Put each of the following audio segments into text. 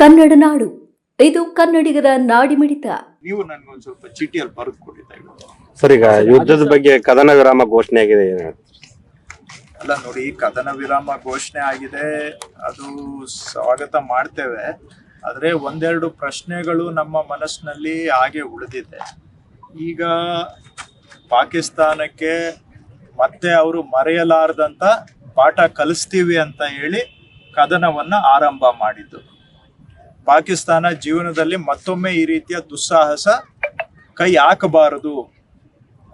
ಕನ್ನಡ ನಾಡು. ಇದು ಕನ್ನಡಿಗರ ನಾಡಿಮಿಡಿತ ನೀವು ನನ್ಗೊಂದ್ ಸ್ವಲ್ಪ ಚೀಟಿಯಲ್ಲಿ ಬರೆದು ಕೊಟ್ಟಿದ್ದ. ಸರಿ ಈಗ ಯುದ್ಧದ ಬಗ್ಗೆ ಕದನ ವಿರಾಮ ಘೋಷಣೆ ಆಗಿದೆ ಏನ್ ಹೇಳ್ತೀರಿ? ಅಲ್ಲ ನೋಡಿ ಕದನ ವಿರಾಮ ಘೋಷಣೆ ಆಗಿದೆ. ಅದು ಸ್ವಾಗತ ಮಾಡ್ತೇವೆ. ಆದರೆ ಒಂದೆರಡು ಪ್ರಶ್ನೆಗಳು ನಮ್ಮ ಮನಸ್ಸಿನಲ್ಲಿ ಹಾಗೆ ಉಳಿದಿದೆ. ಈಗ ಪಾಕಿಸ್ತಾನಕ್ಕೆ ಮತ್ತೆ ಅವರು ಮರೆಯಲಾರದಂತ ಪಾಠ ಕಲಿಸ್ತೀವಿ ಅಂತ ಹೇಳಿ ಕದನವನ್ನ ಆರಂಭ ಮಾಡಿದ್ದು. ಪಾಕಿಸ್ತಾನ ಜೀವನದಲ್ಲಿ ಮತ್ತೊಮ್ಮೆ ಈ ರೀತಿಯ ದುಸ್ಸಾಹಸ ಕೈ ಹಾಕಬಾರದು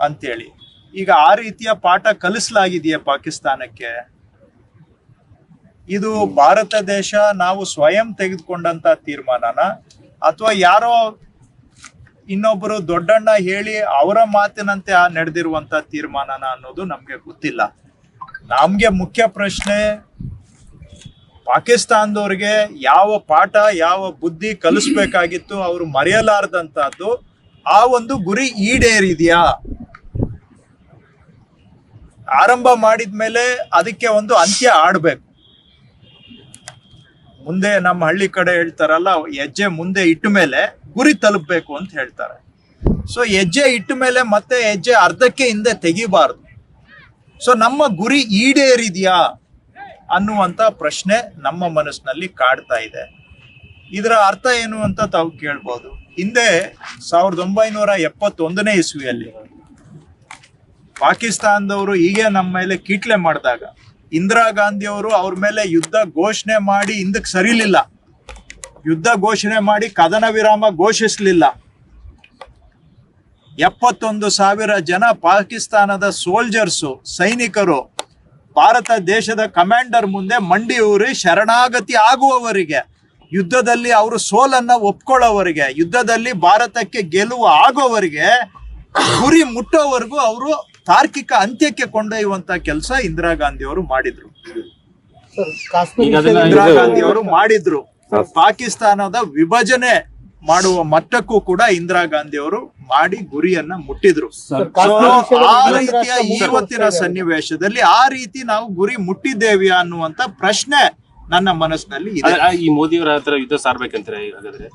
ಅಂತೇಳಿ. ಈಗ ಆ ರೀತಿಯ ಪಾಠ ಕಲಿಸಲಾಗಿದೆಯಾ ಪಾಕಿಸ್ತಾನಕ್ಕೆ? ಇದು ಭಾರತ ದೇಶ ನಾವು ಸ್ವಯಂ ತೆಗೆದುಕೊಂಡಂತ ತೀರ್ಮಾನನ? ಅಥವಾ ಯಾರೋ ಇನ್ನೊಬ್ಬರು ದೊಡ್ಡಣ್ಣ ಹೇಳಿ ಅವರ ಮಾತಿನಂತೆ ಆ ನಡೆದಿರುವಂತ ತೀರ್ಮಾನನ ಅನ್ನೋದು ನಮ್ಗೆ ಗೊತ್ತಿಲ್ಲ. ನಮ್ಗೆ ಮುಖ್ಯ ಪ್ರಶ್ನೆ ಪಾಕಿಸ್ತಾನದವ್ರಿಗೆ ಯಾವ ಪಾಠ, ಯಾವ ಬುದ್ಧಿ ಕಲಿಸ್ಬೇಕಾಗಿತ್ತು ಅವರು ಮರೆಯಲಾರದಂತಹದ್ದು ಆ ಒಂದು ಗುರಿ ಈಡೇರಿದ್ಯಾ? ಆರಂಭ ಮಾಡಿದ್ಮೇಲೆ ಅದಕ್ಕೆ ಒಂದು ಅಂತ್ಯ ಆಡ್ಬೇಕು. ಮುಂದೆ ನಮ್ಮ ಹಳ್ಳಿ ಕಡೆ ಹೇಳ್ತಾರಲ್ಲ, ಹೆಜ್ಜೆ ಮುಂದೆ ಇಟ್ಟ ಮೇಲೆ ಗುರಿ ತಲುಪಬೇಕು ಅಂತ ಹೇಳ್ತಾರೆ. ಸೊ ಹೆಜ್ಜೆ ಇಟ್ಟ ಮೇಲೆ ಮತ್ತೆ ಹೆಜ್ಜೆ ಅರ್ಧಕ್ಕೆ ಹಿಂದೆ ತೆಗಿಬಾರ್ದು. ಸೊ ನಮ್ಮ ಗುರಿ ಈಡೇರಿದ್ಯಾ? ಅನ್ನುವಂತ ಪ್ರಶ್ನೆ ನಮ್ಮ ಮನಸ್ಸಿನಲ್ಲಿ ಕಾಡ್ತಾ ಇದೆ. ಇದರ ಅರ್ಥ ಏನು ಅಂತ ತಾವು ಕೇಳ್ಬೋದು. ಹಿಂದೆ ಸಾವಿರದ ಒಂಬೈನೂರ ಎಪ್ಪತ್ತೊಂದನೇ ಇಸ್ವಿಯಲ್ಲಿ ಪಾಕಿಸ್ತಾನದವರು ಹೀಗೆ ನಮ್ಮ ಮೇಲೆ ಕೀಟ್ಲೆ ಮಾಡಿದಾಗ, ಇಂದಿರಾ ಗಾಂಧಿ ಅವರು ಅವ್ರ ಮೇಲೆ ಯುದ್ಧ ಘೋಷಣೆ ಮಾಡಿ ಹಿಂದಕ್ಕೆ ಸರಿಲಿಲ್ಲ. ಯುದ್ಧ ಘೋಷಣೆ ಮಾಡಿ ಕದನ ವಿರಾಮ ಘೋಷಿಸಲಿಲ್ಲ. ಎಪ್ಪತ್ತೊಂದು ಸಾವಿರ ಜನ ಪಾಕಿಸ್ತಾನದ ಸೋಲ್ಜರ್ಸು ಸೈನಿಕರು ಭಾರತ ದೇಶದ ಕಮಾಂಡರ್ ಮುಂದೆ ಮಂಡಿ ಊರಿ ಶರಣಾಗತಿ ಆಗುವವರಿಗೆ ಯುದ್ಧದಲ್ಲಿ ಅವರು ಸೋಲನ್ನ ಒಪ್ಕೊಳ್ಳೋವರಿಗೆ ಯುದ್ಧದಲ್ಲಿ ಭಾರತಕ್ಕೆ ಗೆಲುವು ಆಗೋವರಿಗೆ ಗುರಿ ಮುಟ್ಟೋವರೆಗೂ ಅವರು ತಾರ್ಕಿಕ ಅಂತ್ಯಕ್ಕೆ ಕೊಂಡೊಯ್ಯುವಂತ ಕೆಲಸ ಇಂದಿರಾ ಗಾಂಧಿ ಅವರು ಮಾಡಿದ್ರು ಇಂದಿರಾ ಗಾಂಧಿ ಅವರು ಮಾಡಿದ್ರು. ಪಾಕಿಸ್ತಾನದ ವಿಭಜನೆ ಮಾಡುವ ಮಟ್ಟಕ್ಕೂ ಕೂಡ ಇಂದಿರಾ ಗಾಂಧಿ ಅವರು ಮಾಡಿ ಗುರಿಯನ್ನ ಮುಟ್ಟಿದ್ರು. ಆ ರೀತಿಯ ಇವತ್ತಿನ ಸನ್ನಿವೇಶದಲ್ಲಿ ಆ ರೀತಿ ನಾವು ಗುರಿ ಮುಟ್ಟಿದ್ದೇವೆ ಅನ್ನುವಂತ ಪ್ರಶ್ನೆ ನನ್ನ ಮನಸ್ಸಿನಲ್ಲಿ ಇದೆ. ಈ ಮೋದಿಯವರ ಹತ್ರ ಯುದ್ಧ ಸಾರ್ಬೇಕಂತಾರೆ ಹಾಗಾದ್ರೆ?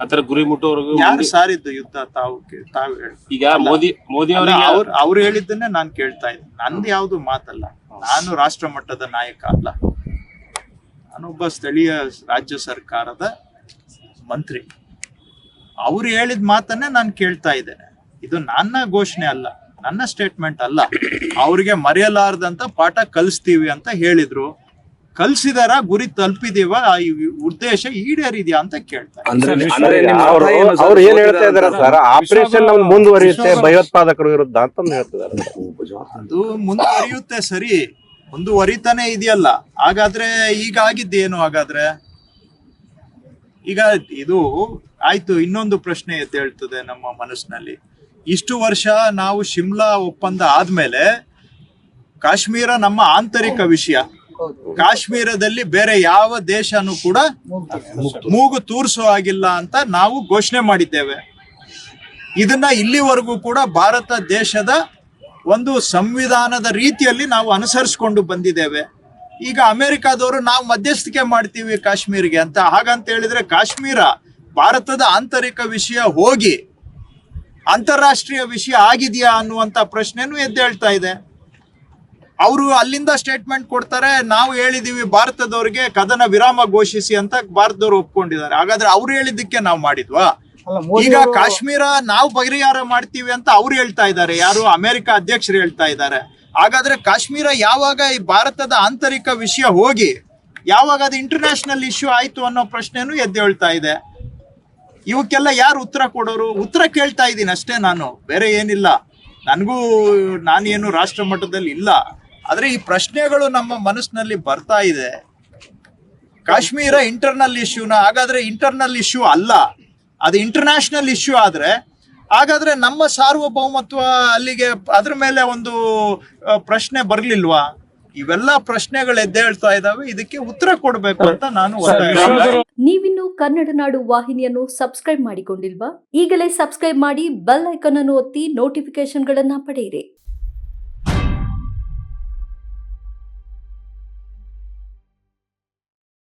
ಆತರ ಗುರಿ ಮುಟ್ಟೋರ್ಗು ಯಾರು ಸಾರಿದ್ದು ಯುದ್ಧ ತಾವು ಕೇ- ತಾವು ಈಗ ಮೋದಿ ಮೋದಿ ಅವರಿಗೆ ಅವ್ರು ಅವ್ರು ಹೇಳಿದ್ದನ್ನೇ ನಾನು ಕೇಳ್ತಾ ಇದ್ದೆ. ನಂದು ಯಾವ್ದು ಮಾತಲ್ಲ. ನಾನು ರಾಷ್ಟ್ರ ಮಟ್ಟದ ನಾಯಕ ಅಲ್ಲ. ನಾನೊಬ್ಬ ಸ್ಥಳೀಯ ರಾಜ್ಯ ಸರ್ಕಾರದ ಮಂತ್ರಿ. ಅವ್ರು ಹೇಳಿದ ಮಾತನ್ನೇ ನಾನು ಕೇಳ್ತಾ ಇದ್ದೇನೆ. ಇದು ನನ್ನ ಘೋಷಣೆ ಅಲ್ಲ ನನ್ನ ಸ್ಟೇಟ್ಮೆಂಟ್ ಅಲ್ಲ. ಅವ್ರಿಗೆ ಮರೆಯಲಾರದಂತ ಪಾಠ ಕಲಿಸ್ತೀವಿ ಅಂತ ಹೇಳಿದ್ರು. ಕಲ್ಸಿದಾರ ಗುರಿ ತಲುಪಿದೀವ ಆ ಈ ಉದ್ದೇಶ ಈಡೇರಿದ್ಯಾ ಅಂತ ಕೇಳ್ತಾರೆ ಇದ್ದೀನಿ. ಅಂದ್ರೆ ಅಂದ್ರೆ ಅವ್ರು ಅವ್ರು ಏನ್ ಹೇಳ್ತಾ ಇದಾರೆ ಸರ್? ಆಪರೇಷನ್ ನಮ್ದು ಮುಂದುವರಿಯುತ್ತೆ ಭಯೋತ್ಪಾದಕರ ವಿರುದ್ಧ ಅಂತ ಹೇಳ್ತಿದ್ದಾರೆ. ಅದು ಮುಂದುವರಿಯುತ್ತೆ ಸರಿ ಮುಂದುವರಿತಾನೆ ಇದೆಯಲ್ಲ. ಹಾಗಾದ್ರೆ ಈಗ ಆಗಿದ್ದೇನು ಹಾಗಾದ್ರೆ? ಈಗ ಇದು ಆಯ್ತು, ಇನ್ನೊಂದು ಪ್ರಶ್ನೆ ಎದ್ದೇಳ್ತದೆ ನಮ್ಮ ಮನಸ್ಸಿನಲ್ಲಿ. ಇಷ್ಟು ವರ್ಷ ನಾವು ಶಿಮ್ಲಾ ಒಪ್ಪಂದ ಆದ್ಮೇಲೆ ಕಾಶ್ಮೀರ ನಮ್ಮ ಆಂತರಿಕ ವಿಷಯ. ಕಾಶ್ಮೀರದಲ್ಲಿ ಬೇರೆ ಯಾವ ದೇಶನೂ ಕೂಡ ಮೂಗು ತೂರಿಸೋ ಆಗಿಲ್ಲ ಅಂತ ನಾವು ಘೋಷಣೆ ಮಾಡಿದ್ದೇವೆ. ಇದನ್ನ ಇಲ್ಲಿವರೆಗೂ ಕೂಡ ಭಾರತ ದೇಶದ ಒಂದು ಸಂವಿಧಾನದ ರೀತಿಯಲ್ಲಿ ನಾವು ಅನುಸರಿಸಿಕೊಂಡು ಬಂದಿದ್ದೇವೆ. ಈಗ ಅಮೆರಿಕಾದವರು ನಾವು ಮಧ್ಯಸ್ಥಿಕೆ ಮಾಡ್ತೀವಿ ಕಾಶ್ಮೀರ್ಗೆ ಅಂತ. ಹಾಗಂತ ಹೇಳಿದ್ರೆ ಕಾಶ್ಮೀರ ಭಾರತದ ಆಂತರಿಕ ವಿಷಯ ಹೋಗಿ ಅಂತಾರಾಷ್ಟ್ರೀಯ ವಿಷಯ ಆಗಿದೆಯಾ ಅನ್ನುವಂತ ಪ್ರಶ್ನೆನೂ ಎದ್ದೇಳ್ತಾ ಇದೆ. ಅವರು ಅಲ್ಲಿಂದ ಸ್ಟೇಟ್ಮೆಂಟ್ ಕೊಡ್ತಾರೆ ನಾವು ಹೇಳಿದೀವಿ ಭಾರತದವ್ರಿಗೆ ಕದನ ವಿರಾಮ ಘೋಷಿಸಿ ಅಂತ ಭಾರತದವ್ರು ಒಪ್ಕೊಂಡಿದ್ದಾರೆ. ಹಾಗಾದ್ರೆ ಅವ್ರು ಹೇಳಿದ್ದಕ್ಕೆ ನಾವು ಮಾಡಿದ್ವಾ? ಈಗ ಕಾಶ್ಮೀರ ನಾವು ಪರಿಹಾರ ಮಾಡ್ತೀವಿ ಅಂತ ಅವ್ರು ಹೇಳ್ತಾ ಇದ್ದಾರೆ. ಯಾರು? ಅಮೆರಿಕ ಅಧ್ಯಕ್ಷರು ಹೇಳ್ತಾ ಇದ್ದಾರೆ. ಹಾಗಾದ್ರೆ ಕಾಶ್ಮೀರ ಯಾವಾಗ ಈ ಭಾರತದ ಆಂತರಿಕ ವಿಷಯ ಹೋಗಿ, ಯಾವಾಗ ಅದು ಇಂಟರ್ನ್ಯಾಷನಲ್ ಇಶ್ಯೂ ಆಯ್ತು ಅನ್ನೋ ಪ್ರಶ್ನೆನೂ ಎದ್ದೇಳ್ತಾ ಇದೆ. ಇವಕ್ಕೆಲ್ಲ ಯಾರು ಉತ್ತರ ಕೊಡೋರು? ಉತ್ತರ ಕೇಳ್ತಾ ಇದ್ದೀನಿ ಅಷ್ಟೇ ನಾನು. ಬೇರೆ ಏನಿಲ್ಲ. ನನಗೂ ನಾನೇನು ರಾಷ್ಟ್ರ ಮಟ್ಟದಲ್ಲಿ ಇಲ್ಲ. ಆದರೆ ಈ ಪ್ರಶ್ನೆಗಳು ನಮ್ಮ ಮನಸ್ಸಿನಲ್ಲಿ ಬರ್ತಾ ಇದೆ. ಕಾಶ್ಮೀರ ಇಂಟರ್ನಲ್ ಇಶ್ಯೂನ ಹಾಗಾದ್ರೆ ಇಂಟರ್ನಲ್ ಇಶ್ಯೂ ಅಲ್ಲ. ಅದು ಇಂಟರ್ನ್ಯಾಷನಲ್ ಇಶ್ಯೂ ಆದ್ರೆ ಹಾಗಾದ್ರೆ ನಮ್ಮ ಸಾರ್ವಭೌಮತ್ವ ಅಲ್ಲಿಗೆ ಅದ್ರ ಮೇಲೆ ಒಂದು ಪ್ರಶ್ನೆ ಬರ್ಲಿಲ್ವಾ? ಇವೆಲ್ಲ ಪ್ರಶ್ನೆಗಳು ಎದ್ದೇಳ್ತಾ ಇದಾವೆ ಇದಕ್ಕೆ ಉತ್ತರ ಕೊಡ್ಬೇಕು ಅಂತ ನಾನು. ನೀವಿನ್ನು ಕನ್ನಡ ನಾಡು ವಾಹಿನಿಯನ್ನು ಸಬ್ಸ್ಕ್ರೈಬ್ ಮಾಡಿಕೊಂಡಿಲ್ವಾ? ಈಗಲೇ ಸಬ್ಸ್ಕ್ರೈಬ್ ಮಾಡಿ ಬೆಲ್ ಐಕಾನ್ ಅನ್ನು ಒತ್ತಿ ನೋಟಿಫಿಕೇಶನ್ಗಳನ್ನ ಪಡೆಯಿರಿ.